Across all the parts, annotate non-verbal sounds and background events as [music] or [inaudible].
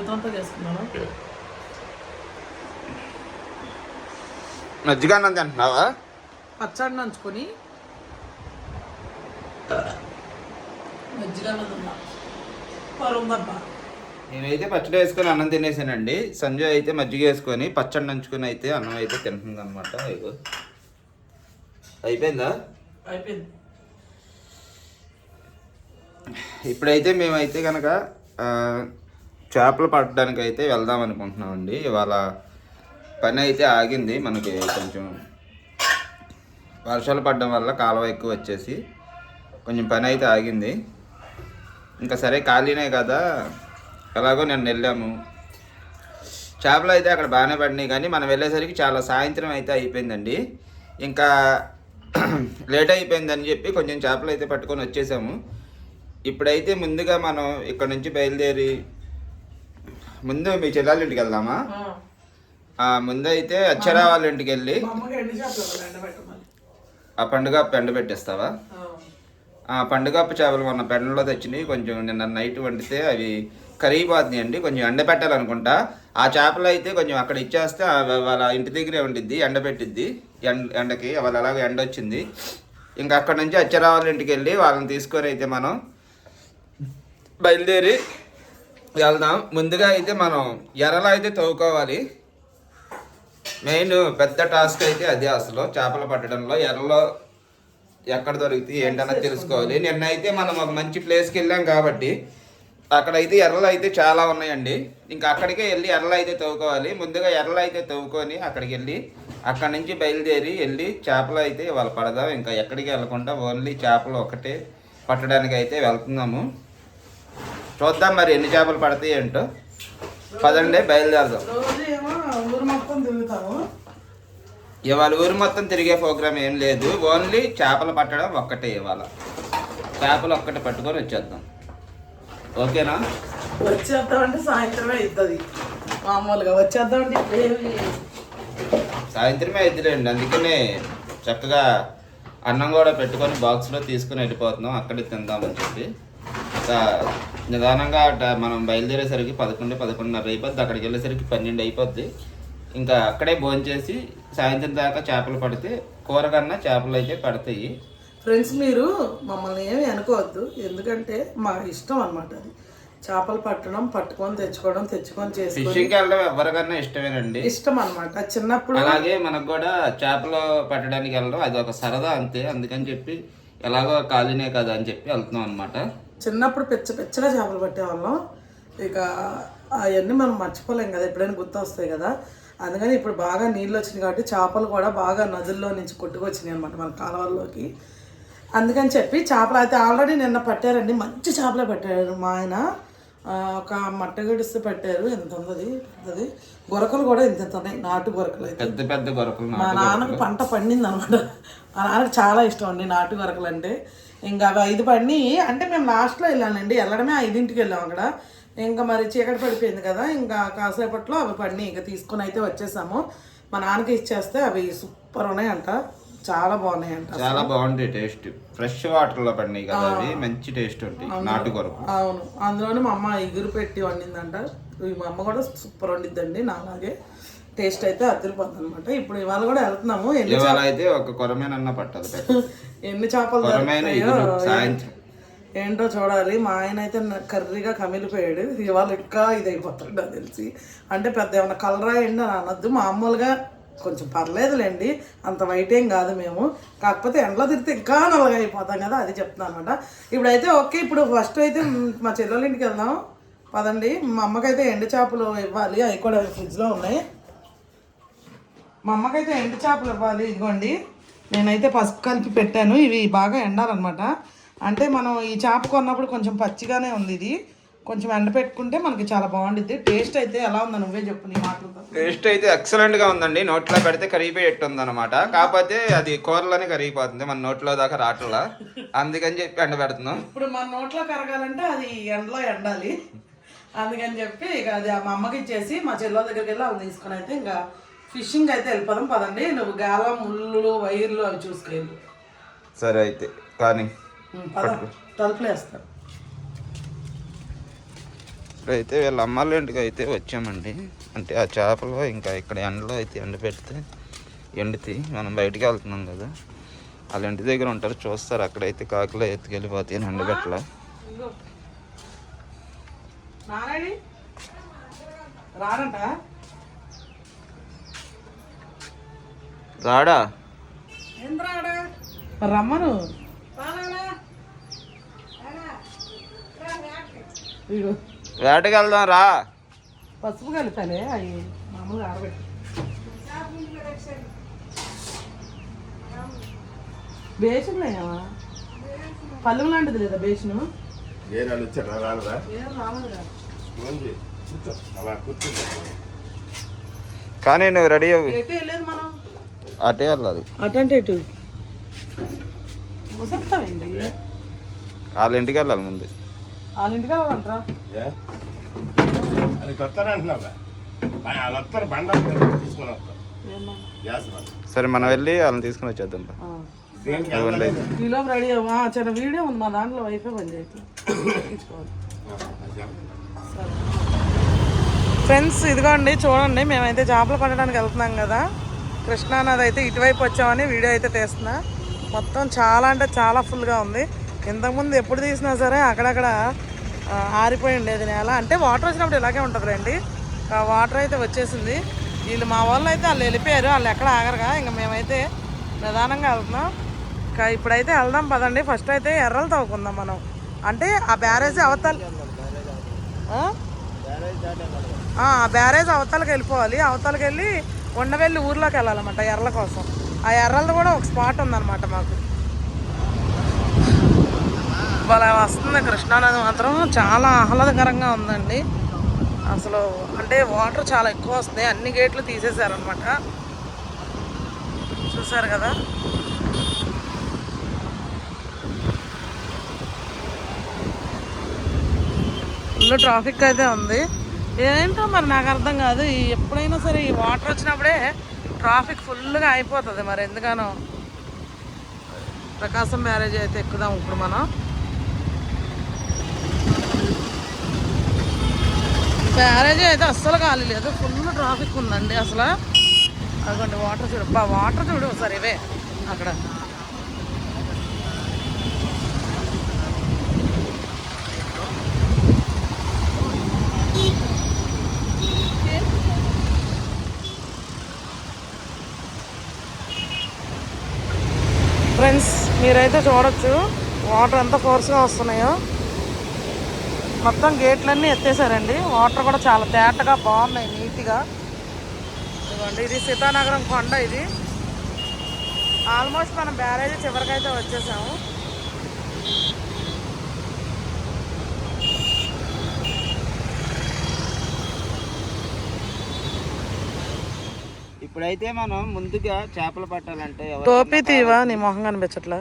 ముద్దంతా చేసుకున్నాను మజ్జిగ అన్నం తింటున్నావా? పచ్చడి నంచుకొని మజ్జిగ తిన్నా. పరుందబ్బా నేనైతే పచ్చడి వేసుకొని అన్నం తినేసానండి. సంజయ్ అయితే మజ్జిగ వేసుకొని పచ్చడి నంచుకొని అయితే అన్నం అయితే తింటుంది అనమాట అయిపోయిందా? అయిపోయింది. ఇప్పుడైతే మేమైతే కనుక చేపలు పట్టడానికి అయితే వెళ్దాం అనుకుంటున్నామండి. ఇవాళ పని అయితే ఆగింది. మనకి కొంచెం వర్షాలు పడడం వల్ల కాలువ ఎక్కువ వచ్చేసి కొంచెం పని అయితే ఆగింది. ఇంకా సరే ఖాళీనే కదా. ఎలాగో నేను వెళ్ళాము. చేపలు అయితే అక్కడ బాగానే పడినాయి. కానీ మనం వెళ్ళేసరికి చాలా సాయంత్రం అయితే అయిపోయిందండి. ఇంకా లేట్ అయిపోయిందని చెప్పి కొంచెం చేపలు అయితే పట్టుకొని వచ్చేసాము. ఇప్పుడైతే ముందుగా మనం ఇక్కడ నుంచి బయలుదేరి ముందు మీ చెల్లెళ్ళ ఇంటికి వెళ్దామా? ఆ, ఆ, ముందు అయితే అచ్చరా వాళ్ళ ఇంటికి వెళ్ళి ఆ పండుగ పెండ పెట్టేస్తావా? ఆ. పండుగ చేపలు మొన్న పెండలో తెచ్చినాయి కొంచెం నిన్న నైట్ వండితే అవి కరిగిపోతున్నాయి అండి. కొంచెం ఎండ పెట్టాలనుకుంటా. ఆ చేపలు అయితే కొంచెం అక్కడ ఇచ్చేస్తే వాళ్ళ ఇంటి దగ్గరే ఉండిద్ది ఎండ పెట్టిద్ది. ఎండ ఎండకి వాళ్ళ అలాగే ఎండ వచ్చింది. ఇంకా అక్కడ నుంచి అచ్చరా వాళ్ళ ఇంటికి వెళ్ళి వాళ్ళని తీసుకొని అయితే మనం బయలుదేరి వెళ్దాం. ముందుగా అయితే మనం ఎరలో అయితే తవ్వుకోవాలి. మెయిన్ పెద్ద టాస్క్ అయితే అదే అసలు. చేపలు పట్టడంలో ఎర్రలో ఎక్కడ దొరికితే ఏంటన్నది తెలుసుకోవాలి. నిన్న అయితే మనం ఒక మంచి ప్లేస్కి వెళ్ళాం కాబట్టి అక్కడైతే ఎర్రలు అయితే చాలా ఉన్నాయండి. ఇంకా అక్కడికే వెళ్ళి ఎర్రలు అయితే తవ్వుకోవాలి. ముందుగా ఎర్రలు అయితే తవ్వుకొని అక్కడికి వెళ్ళి అక్కడి నుంచి బయలుదేరి వెళ్ళి చేపలు అయితే వాళ్ళు పడదాం. ఇంకా ఎక్కడికి వెళ్ళకుండా ఓన్లీ చేపలు ఒకటే పట్టడానికి అయితే వెళ్తున్నాము. చూద్దాం మరి ఎన్ని చేపలు పడతాయి ఏంటో. పదండి బయలుదేరదాం. ఇవాళ ఊరు మొత్తం తిరిగే ప్రోగ్రామ్ ఏం లేదు. ఓన్లీ చేపలు పట్టడం ఒక్కటే ఇవాళ. చేపలు ఒక్కటే పట్టుకొని వచ్చేద్దాం. ఓకేనా? వచ్చేద్దామంటే సాయంత్రమే అవుతుంది మామూలుగా ఇప్పుడు ఏమి సాయంత్రమే అయిద్దిలేండి అందుకనే చక్కగా అన్నం కూడా పెట్టుకొని బాక్స్లో తీసుకుని వెళ్ళిపోతున్నాం. అక్కడే తిందామని చెప్పి. నిదానంగా అట మనం బయలుదేరేసరికి పదకొండు పదకొండున్నర అయిపోద్ది. అక్కడికి వెళ్ళేసరికి పన్నెండు అయిపోద్ది. ఇంకా అక్కడే భోంచేసి సాయంత్రం దాకా చేపలు పడితే కూర కన్నా చేపలు అయితే పడతాయి. ఫ్రెండ్స్ మీరు మమ్మల్ని ఏమి అనుకోవద్దు. ఎందుకంటే మా ఇష్టం అన్నమాట అది. చేపలు పట్టడం పట్టుకొని తెచ్చుకోవడం తెచ్చుకొని చేసుకొని ఫిషింగ్కి వెళ్ళడం ఎవరికన్నా ఇష్టమేనండి. ఇష్టం అన్నమాట. చిన్నప్పుడు అలాగే మనకు కూడా చేపలు పట్టడానికి వెళ్ళడం అది ఒక సరదా అంతే. అందుకని చెప్పి ఎలాగో ఖాళీనే కదా అని చెప్పి వెళ్తున్నాం అనమాట చిన్నప్పుడు పెచ్చ పెచ్చగా చేపలు పట్టేవాళ్ళం. ఇక అవన్నీ మనం మర్చిపోలేం కదా ఎప్పుడైనా గుర్తు వస్తాయి కదా. అందుకని ఇప్పుడు బాగా నీళ్ళు వచ్చినాయి కాబట్టి చేపలు కూడా బాగా నదుల్లో నుంచి కొట్టుకొచ్చినాయి అనమాట మన కాలువల్లోకి. అందుకని చెప్పి చేపలు అయితే ఆల్రెడీ నిన్న పట్టారండి మంచి చేపలే పట్టారు. మా ఆయన ఒక మట్ట గడిస్తే పెట్టారు. ఎంత ఉంది అది గొరకలు కూడా ఇంత ఇంత ఉన్నాయి? నాటు గొరకలు అయితే. పెద్ద పెద్ద గొరకలు మా నాన్నకు పంట పండింది అనమాట మా నాన్నకు చాలా ఇష్టం అండి నాటు గొరకలు అంటే ఇంకా అవి ఐదు పండి అంటే మేము లాస్ట్లో వెళ్ళానండి. వెళ్ళడమే ఐదింటికి వెళ్ళాం అక్కడ. ఇంకా మరి చీకటి పడిపోయింది కదా. ఇంకా కాసేపట్లో అవి పండి ఇంకా తీసుకొని అయితే వచ్చేసాము. మా నాన్నకి ఇచ్చేస్తే అవి సూపర్ ఉన్నాయంట. చాలా బాగున్నాయంట చాలా బాగుంటాయి టేస్ట్. ఫ్రెష్ వాటర్లో పడినాయి కదా అవి. మంచి టేస్ట్ ఉంటాయి నాటు గొరకు అవును. అందులోనే మా అమ్మ ఎగురు పెట్టి వండిందంట. మా అమ్మ కూడా సూపర్ వండిద్దండి నాలాగే. టేస్ట్ అయితే అదిరిపోద్ది అనమాట ఇప్పుడు ఇవాళ కూడా వెళ్తున్నాము. ఎన్ని ఇవాళ అయితే ఒక కొరమేనన్న పట్టదు [laughs] ఎన్ని చేపలు కొరమైన దొరుకుతాయో ఏంటో చూడాలి. మా ఆయన అయితే కర్రీగా కమిలిపోయాడు. ఇవాళ ఇంకా ఇది అయిపోతాడు నాకు తెలిసి. అంటే పెద్ద ఏమైనా కలరా ఏంటి అని అనొద్దు. మామూలుగా కొంచెం పర్లేదులేండి. అంత వైట్ ఏం కాదు మేము. కాకపోతే ఎండలో తిరిగితే ఇంకా నల్లగా అయిపోతాం కదా అది చెప్తున్నాను అనమాట ఇప్పుడైతే ఓకే. ఇప్పుడు ఫస్ట్ అయితే మ్, చెల్లెల ఇంటికి వెళ్దాం. పదండి. మా అమ్మకైతే ఎండు చేపలు ఇవ్వాలి. అవి కూడా ఫ్రిడ్జ్లో ఉన్నాయి. మా అమ్మకైతే ఎండు చేపలు ఇవ్వాలి ఇదిగోండి. నేనైతే పసుపు కలిపి పెట్టాను. ఇవి బాగా ఎండాలన్నమాట. అంటే మనం ఈ చేప కొన్నప్పుడు కొంచెం పచ్చిగానే ఉంది ఇది. కొంచెం ఎండ పెట్టుకుంటే మనకి చాలా బాగుండిద్ది. టేస్ట్ అయితే ఎలా ఉందో నువ్వే చెప్పు నీ మాటలతో. టేస్ట్ అయితే ఎక్సలెంట్గా ఉందండి. నోట్లో పెడితే కరిగిపోయేట్టు ఉందన్నమాట కాకపోతే అది కూరలోనే కరిగిపోతుంది. మన నోట్లో దాకా రావట్లా అందుకని చెప్పి ఎండ పెడుతున్నాం. ఇప్పుడు మన నోట్లో కరగాలంటే అది ఎండలో ఎండాలి. అందుకని చెప్పి ఇక అది మా అమ్మకి ఇచ్చేసి మా చెల్లెల దగ్గరికి వెళ్ళి అవి తీసుకొని అయితే ఇంకా ఫిషింగ్ అయితే వెళ్ళిపోదాం పదండి. నువ్వు గాలం ముళ్ళు వైర్లు అవి చూసుకెళ్ళు సరే అయితే కానీ పద. తలుపులు వేస్తాను. ఇప్పుడైతే వీళ్ళ అమ్మాళ్ళ ఇంటికి అయితే వచ్చామండి. అంటే ఆ చేపలు ఇంకా ఇక్కడ ఎండలో అయితే ఎండ పెడితే ఎండుతాయి మనం బయటికి వెళ్తున్నాం కదా. వాళ్ళ ఇంటి దగ్గర ఉంటారు చూస్తారు. అక్కడైతే కాకులు ఎత్తుకెళ్ళిపోతాయి ఎండబెట్టల నారాయణ? రాడా? రమ్మను. వేటకి వెళ్దాం రా పసుపు కలిపాలే అవి మామూలుగా ఆరబెట్టి. బేషన్ పల్లెం లాంటిది లేదా బేషను వచ్చారా రాలరా అలా కూర్చుంటా కానీ నువ్వు రెడీ అవ్వి. వెళ్ళేది మనం? అటే వెళ్ళాలి అటంటే ముసస్తామండి వాళ్ళ ఇంటికి వెళ్ళాలి ముందు. వాళ్ళ ఇంటికి వెళ్ళాలంటారా సరే మనం వెళ్ళి వాళ్ళని తీసుకుని వచ్చేద్దాం రెడీ అవ్వా చిన్న వీడియో ఉంది మా దాంట్లో వైఫై పని ఫ్రెండ్స్ ఇదిగోండి చూడండి మేమైతే చేపలు పట్టడానికి వెళ్తున్నాం కదా. కృష్ణానది అయితే ఇటువైపు వచ్చామని వీడియో అయితే తీస్తున్నా. మొత్తం చాలా అంటే చాలా ఫుల్గా ఉంది. ఇంతకుముందు ఎప్పుడు తీసినా సరే అక్కడక్కడ ఆరిపోయి ఉండేది నేల. అంటే వాటర్ వచ్చినప్పుడు ఇలాగే ఉంటుంది రండి ఆ వాటర్ అయితే వచ్చేసింది. వీళ్ళు మా వాళ్ళు అయితే వాళ్ళు వెళ్ళిపోయారు. వాళ్ళు ఎక్కడ ఆగరుగా. ఇంకా మేమైతే నిదానంగా వెళ్తున్నాం. ఇంకా ఇప్పుడైతే వెళ్దాం పదండి. ఫస్ట్ అయితే ఎర్రలు తవ్వుకుందాం మనం. అంటే ఆ బ్యారేజ్ అవతల ఆ? ఆ బ్యారేజ్ అవతలకి వెళ్ళిపోవాలి. అవతలకి వెళ్ళి ఉండవెళ్ళి ఊర్లోకి వెళ్ళాలన్నమాట ఎర్రల కోసం. ఆ ఎర్రలది కూడా ఒక స్పాట్ ఉందన్నమాట మాకు. అలా వస్తుంది కృష్ణానది మాత్రం. చాలా ఆహ్లాదకరంగా ఉందండి. అసలు అంటే వాటర్ చాలా ఎక్కువ వస్తాయి అన్ని గేట్లు తీసేశారనమాట చూసారు కదా? ఫుల్ ట్రాఫిక్ అయితే ఉంది. ఏంటో మరి నాకు అర్థం కాదు. ఎప్పుడైనా సరే ఈ వాటర్ వచ్చినప్పుడే ట్రాఫిక్ ఫుల్గా అయిపోతుంది మరి ఎందుకనో. ప్రకాశం బ్యారేజ్ అయితే ఎక్కుదాం ఇప్పుడు మనం. బ్యారేజ్ అయితే అస్సలు ఖాళీ లేదు. ఫుల్ ట్రాఫిక్ ఉందండి అసలు. అదిగోండి వాటర్ చూడు. వాటర్ చూడు ఒకసారి ఇవే అక్కడ ఫ్రెండ్స్ మీరైతే చూడొచ్చు. వాటర్ ఎంత ఫోర్స్గా వస్తున్నాయో. మొత్తం గేట్లన్నీ ఎత్తేసారండి. వాటర్ కూడా చాలా తేటగా బాగున్నాయి నీట్గా. ఇదిగోండి ఇది సీతానగరం కొండ ఇది. ఆల్మోస్ట్ మనం బ్యారేజ్ చివరికైతే వచ్చేసాము. ఇప్పుడైతే మనం ముందుగా చేపలు పట్టాలంటే టోపీ తీవా? నీ మొహం కనిపించట్లా.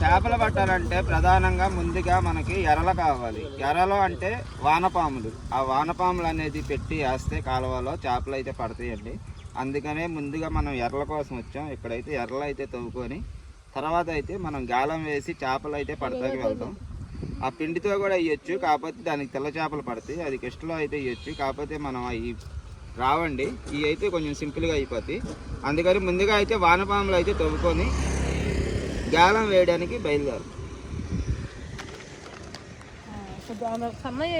చేపలు పట్టాలంటే ప్రధానంగా ముందుగా మనకి ఎరలు కావాలి. ఎరలు అంటే వానపాములు. ఆ వానపాములు అనేది పెట్టి వేస్తే కాలువలో చేపలు అయితే పడతాయండి. అందుకనే ముందుగా మనం ఎర్రల కోసం వచ్చాం. ఇక్కడైతే ఎర్రలు అయితే తవ్వుకొని తర్వాత అయితే మనం గాలం వేసి చేపలు అయితే పడతాకి వెళ్తాం ఆ పిండితో కూడా వేయచ్చు కాకపోతే దానికి తెల్ల చేపలు పడతాయి అది కిష్టలో అయితే వేయచ్చు కాకపోతే మనం అవి రావండి. ఇవి అయితే కొంచెం సింపుల్గా అయిపోతాయి. అందుకని ముందుగా అయితే వానపాములు అయితే తవ్వుకొని గాలం వేయడానికి బయలుదేరు సన్నయ్య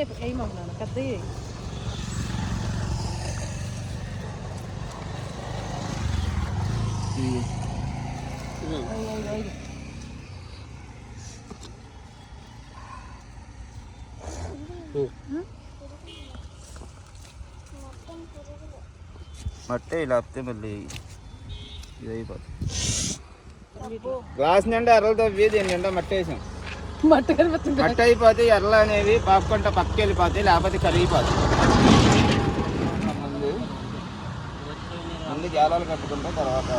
మట్టే ఇలా వస్తే మళ్ళీ ఇది అయిపోతుంది గ్లాస్ నిండా ఎర్రలు తవ్వి దీని నిండా మట్టి వేసాం మట్టి కనిపిస్తుంది మట్టి అయిపోతే ఎర్రలు అనేవి పాపుకుంటా పక్కకి వెళ్ళిపోతాయి లేకపోతే కరిగిపోతాయి ముందు జాలాలు కట్టుకుంటే తర్వాత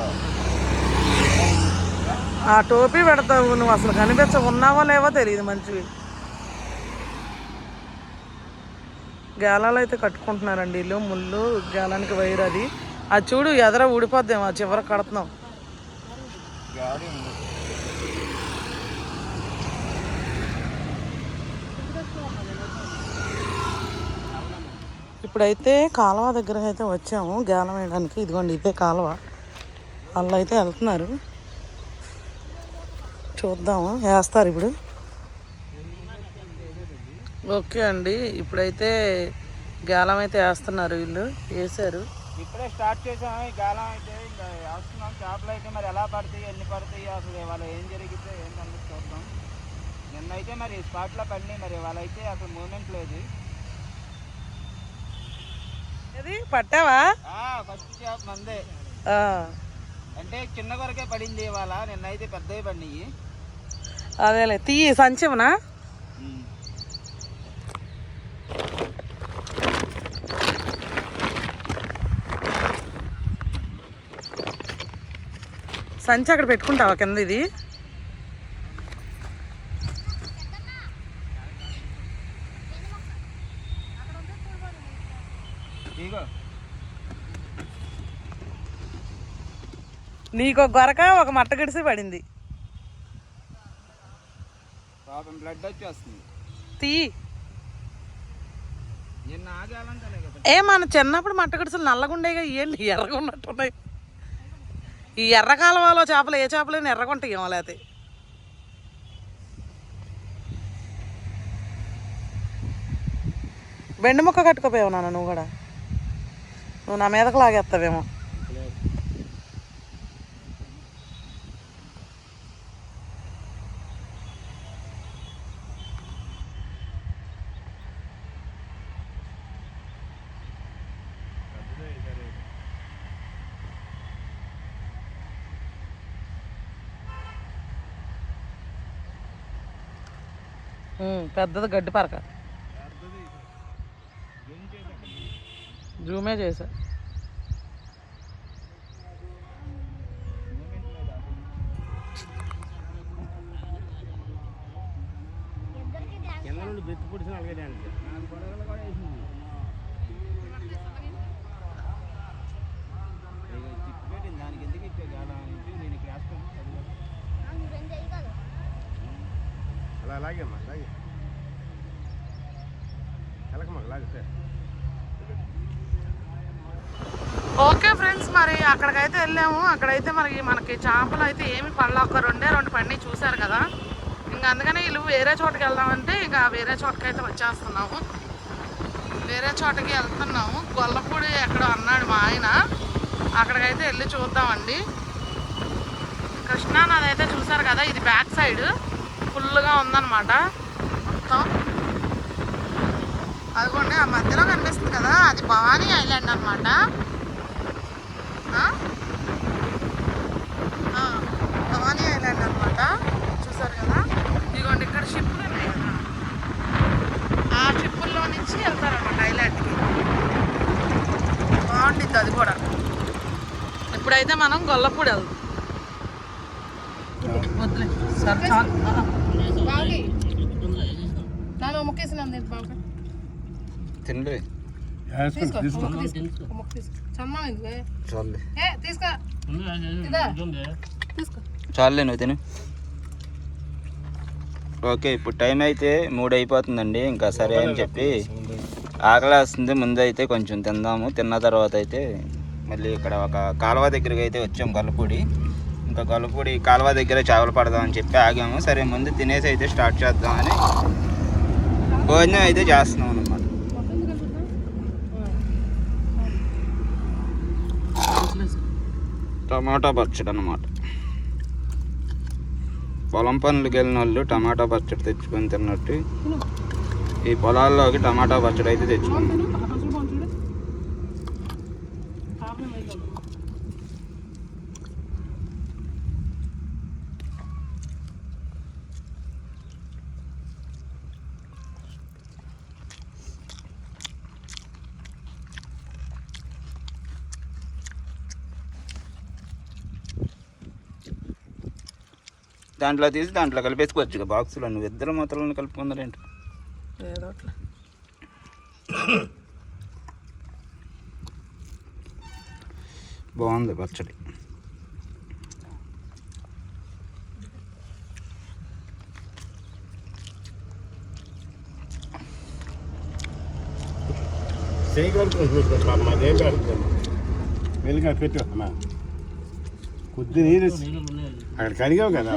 ఆ టోపీ పెడతావు నువ్వు అసలు కనిపించ ఉన్నావో లేవో తెలియదు మంచివి గేలాలు అయితే కట్టుకుంటున్నారండి వీళ్ళు ముళ్ళు గేలానికి వైర్ అది. ఆ చూడు ఎదర ఊడిపోద్దాం ఆ చివర కడుతున్నాం. ఇప్పుడైతే కాలువ దగ్గర అయితే వచ్చాము గేలం వేయడానికి. ఇదిగోండి ఇదే కాలువ. వాళ్ళు అయితే వెళ్తున్నారు. చూద్దాము వేస్తారు ఇప్పుడు. ఓకే అండి. ఇప్పుడైతే గాలం అయితే వేస్తున్నారు వీళ్ళు. వేసారు ఇప్పుడే స్టార్ట్ చేసాం ఈ గాలం అయితే ఇంకా వేస్తున్నాం. చేపలు అయితే మరి ఎలా పడతాయి ఎన్ని పడతాయి అసలు ఇవాళ ఏం జరిగితే ఏంటన్నది చూద్దాం. నిన్నైతే మరి స్పాట్లో పడినాయి మరి ఇవాళ అయితే అసలు మూమెంట్ లేదు. ఇది పట్టావా? ఫస్ట్ చేప మందే. అంటే చిన్న వరకే పడింది ఇవాళ. నిన్నైతే పెద్దవి పడినాయి. అదేలే. తీయి సంచమనా? సంచి అక్కడ పెట్టుకుంటావా కింద ఇది? నీకు ఒక గొరక ఒక మట్ట గిడిసి పడింది. బ్లడ్ వచ్చేస్తుంది. తీ. ఏ మన చిన్నప్పుడు మట్ట గిడుసులు నల్లగుండేగా ఏంటి? ఎర్రగా ఉన్నట్టున్నాయి. ఈ ఎర్ర కాలువలో చేపలు ఏ చేపలైనా ఎర్రగా ఉంటాయి లేకపోతే బెండు ముక్క కట్టుకోపోయావు నాన్న నువ్వు కూడా. నువ్వు నా మీదకు లాగేస్తావేమో. పెద్దది గడ్డి పరక. జూమే చేసా. కింద నుండి బెత్తి పొడిచిన అలాగే అంటే తిప్పిపెట్టింది దానికి ఎందుకు ఇచ్చే గాలం నుంచి నేను క్లాస్ అలా అలాగే అమ్మా అలాగే ఎలకమ్మా అలాగే సార్ ఓకే ఫ్రెండ్స్ మరి అక్కడికైతే వెళ్ళాము. అక్కడైతే మరి మనకి చేపలు అయితే ఏమి పళ్ళ ఒక రెండే రెండు పండి చూశారు కదా. ఇంకా అందుకని వీళ్ళు వేరే చోటుకి వెళ్దామంటే ఇంకా వేరే చోటుకి అయితే వచ్చేస్తున్నాము. వేరే చోటకి వెళ్తున్నాము. గొల్లపూడి ఎక్కడో అన్నాడు మా ఆయన. అక్కడికైతే వెళ్ళి చూద్దామండి. కృష్ణా నది అయితే చూసారు కదా ఇది బ్యాక్ సైడ్. ఫుల్గా ఉందన్నమాట. మొత్తం. అదిగోండి ఆ మధ్యలో కనిపిస్తుంది కదా అది భవానీ ఐలాండ్ అనమాట భవానీ ఐలాండ్ అనమాట చూసారు కదా? ఇదిగోండి ఇక్కడ షిప్లు ఉన్నాయి కదా? ఆ షిప్పుల్లో నుంచి వెళ్తారనమాట ఐలాండ్కి. బాగుండిద్ది అది కూడా. ఇప్పుడైతే మనం గొల్లపూడి వెళ్దాం. వద్దులే సరే ముక్కేసినాను నేను బాగా తిండి తీసుకో తీసుకో. చాలే. నువ్వు తిను. ఓకే ఇప్పుడు టైం అయితే మూడు అయిపోతుందండి. ఇంకా సరే అని చెప్పి ఆకలి వేస్తుంది. ముందు అయితే కొంచెం తిందాము. తిన్న తర్వాత అయితే మళ్ళీ ఇక్కడ ఒక కాలువ దగ్గరికి అయితే వచ్చాం గొల్లపూడి ఇంకా గొల్లపూడి కాలువ దగ్గర చేపలు పడదామని చెప్పి ఆగాము. సరే ముందు తినేసి అయితే స్టార్ట్ చేద్దామని భోజనం అయితే చేస్తున్నాం అనమాట టమాటా పచ్చడి అనమాట పొలం పనులకు వెళ్ళిన వాళ్ళు టమాటా పచ్చడి తెచ్చుకొని తిన్నట్టు ఈ పొలాల్లోకి టమాటా పచ్చడి అయితే తెచ్చుకున్నాం అసలు బాగుంది చూడు కారణం అయితే దాంట్లో తీసి దాంట్లో కలిపేసుకోవచ్చు బాక్సులో. నువ్వు ఇద్దరు మూతలను కలుపుకున్నారేంటి? ఏదో అట్లా. బాగుంది పచ్చడి. చేయి కడుక్కుంటుంది పాప మాదేం పెడుతుంది వెలుగా పెట్టు అమ్మా. పొద్దు నీరు అక్కడ కడిగావు కదా?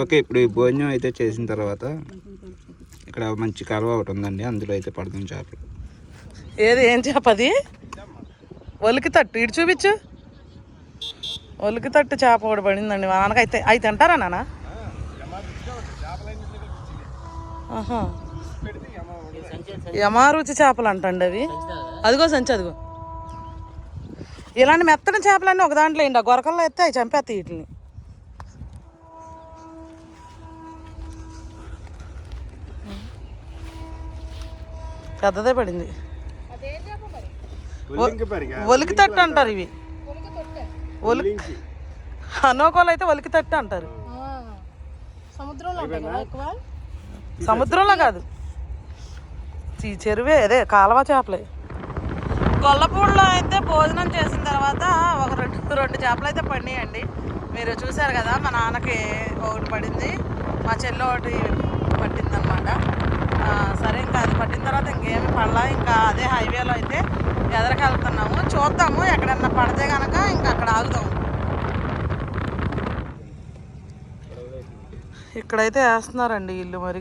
ఓకే ఇప్పుడు ఈ భోజనం అయితే చేసిన తర్వాత ఇక్కడ మంచి కలవ ఒకటి ఉందండి అందులో అయితే పడుతుంది చేపలు ఏది ఏం చేప అది? ఒలికి తట్టు ఇటు చూపించు. ఒలికి తట్టు చేప ఒకటి పడిందండి. మా నాన్నకి అయితే తింటారా నాన్న? ఆహా. యమారుచి చేపలు అంటండి అవి. అదిగో సంచి అదిగో. ఇలాంటి మెత్తని చేపలన్నీ ఒక దాంట్లో ఏంటి ఆ గొరకల్లో ఎత్తే అవి చంపేస్తాయి వీటిని. పెద్దదే పడింది. ఒలికి తట్టు అంటారు ఇవి. ఒలికి అనోకోలు అయితే ఒలికి తట్టు అంటారు. సముద్రంలో కదా ఎక్కువ? సముద్రంలో కాదు. ఈ చెరువే అదే కాలువ చేపలే. గొల్లపూడిలో అయితే భోజనం చేసిన తర్వాత ఒక రెండు రెండు చేపలు అయితే పడినాయండి మీరు చూశారు కదా మా నాన్నకి ఒకటి పడింది మా చెల్లి ఒకటి పట్టింది అనమాట సరే ఇంకా అది పట్టిన తర్వాత ఇంకేమి పడలా ఇంకా అదే హైవేలో అయితే ఎదరకెళ్తున్నాము చూద్దాము ఎక్కడన్నా పడితే కనుక ఇంకా అక్కడ ఆగుదాము. ఇక్కడైతే వేస్తున్నారండి ఇల్లు మరి.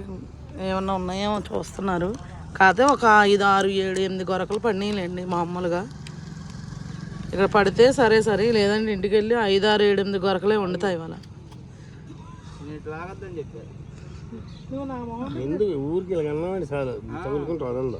ఏమన్నా ఉన్నాయేమో చూస్తున్నారు. కాకపోతే ఒక ఐదు ఆరు ఏడు ఎనిమిది గొరకలు పడినాయిలేండి మామూలుగా. ఇక్కడ పడితే సరే సరే. లేదంటే ఇంటికి వెళ్ళి ఐదు ఆరు ఏడు ఎనిమిది గొరకలే వండుతాయి ఇవాళ. ఊరికి చాలు తగులుకుంటూ వదంలో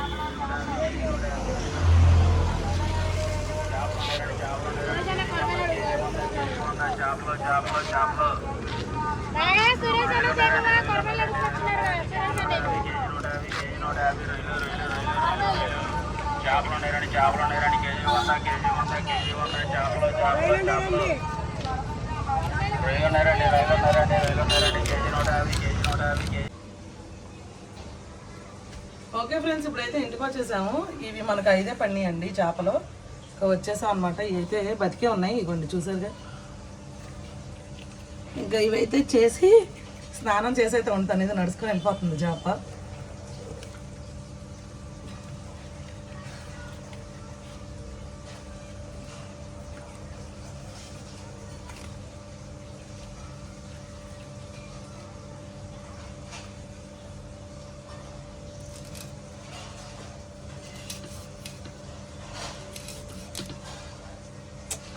మరి రెండో రెండు పండి చేపలు ఏం పడలేదని చేప తీసేసుకున్నావా అలానే ఇక్కడ అమ్ముతున్నారు కదా చేప తినాలని ఓకే ఫ్రెండ్స్ ఇప్పుడైతే ఇంటికి వచ్చేసాము. ఇవి మనకు ఐదే పండియండి చేపలు. వచ్చేసాం అనమాట ఇవి అయితే బతికే ఉన్నాయి. ఇవ్వండి చూసారుగా? ఇంకా ఇవైతే చేసి స్నానం చేసి అయితే ఉంటాను ఇది నడుచుకొని వెళ్ళిపోతుంది జాప.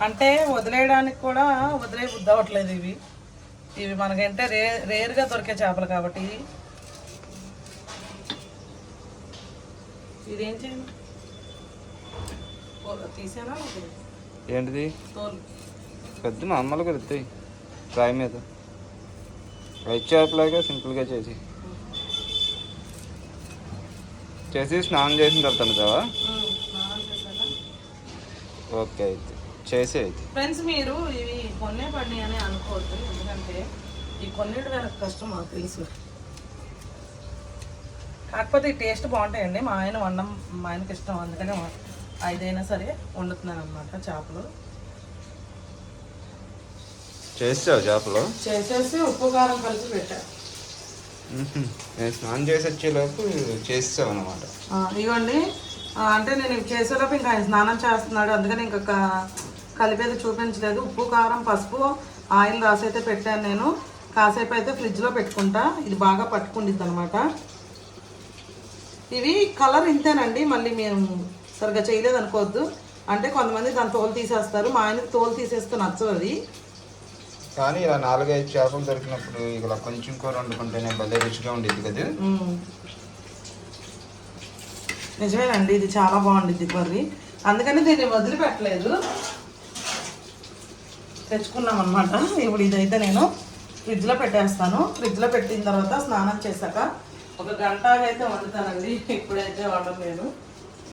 అంటే వదిలేయడానికి కూడా వదిలే బుద్ధి అవ్వట్లేదు ఇవి. ఇవి మనకంటే రే రేరుగా దొరికే చేపలు కాబట్టి. ఇదేం తీసేనా ఏంటిది? పెద్ద మామూలుగా వస్తాయి ఫ్రై మీద. ఫ్రై చేపలాగా సింపుల్గా చేసి. చేసి స్నానం చేసిన తర్వాత. ఓకే అయితే. చేసి అయితే ఫ్రెండ్స్ మీరు ఇవి కొన్నే పడినాయి అని అనుకోవద్దు. ఎందుకంటే ఈ కొన్నిటి వెనక కష్టం మాకు తెలుసు. కాకపోతే ఈ టేస్ట్ బాగుంటాయండి. మా ఆయన వండడం మా ఆయనకి ఇష్టం. అందుకనే ఐదైనా సరే వండుతున్నాను అనమాట చేపలు. చేసావు చేపలు? చేసేసి ఉప్పు కారం కలిపి పెట్టా. నేను స్నానం చేసి వచ్చేలోపు చేసావు అనమాట ఇవ్వండి అంటే నేను చేసేలోపు ఇంకా ఆయన స్నానం చేస్తున్నాడు. అందుకని ఇంకా క- కలిపేది చూపించలేదు. ఉప్పు కారం పసుపు ఆయిల్ రాసి అయితే పెట్టాను నేను. కాసేపు అయితే ఫ్రిడ్జ్లో పెట్టుకుంటా. ఇది బాగా పట్టుకుండిద్ది అనమాట ఇవి కలర్ ఇంతేనండి. మళ్ళీ మేము సరిగ్గా చేయలేదు అనుకోవద్దు. అంటే కొంతమంది దాని తోలు తీసేస్తారు. మా ఆయనకి తోలు తీసేస్తే నచ్చదు అది. కానీ ఇలా నాలుగైదు చేపలు దొరికినప్పుడు ఇలా కొంచెం కూర వండుకుంటేనే భలే రుచిగా ఉండేది కదా. నిజమేనండి. ఇది చాలా బాగుండిద్ది కర్రీ. అందుకని దీన్ని వదిలిపెట్టలేదు. తెచ్చుకున్నాం అనమాట ఇప్పుడు ఇదైతే నేను ఫ్రిడ్జ్లో పెట్టేస్తాను. ఫ్రిడ్జ్లో పెట్టిన తర్వాత స్నానం చేశాక ఒక గంట అయితే వండుతానండి. ఇప్పుడైతే వండలేదు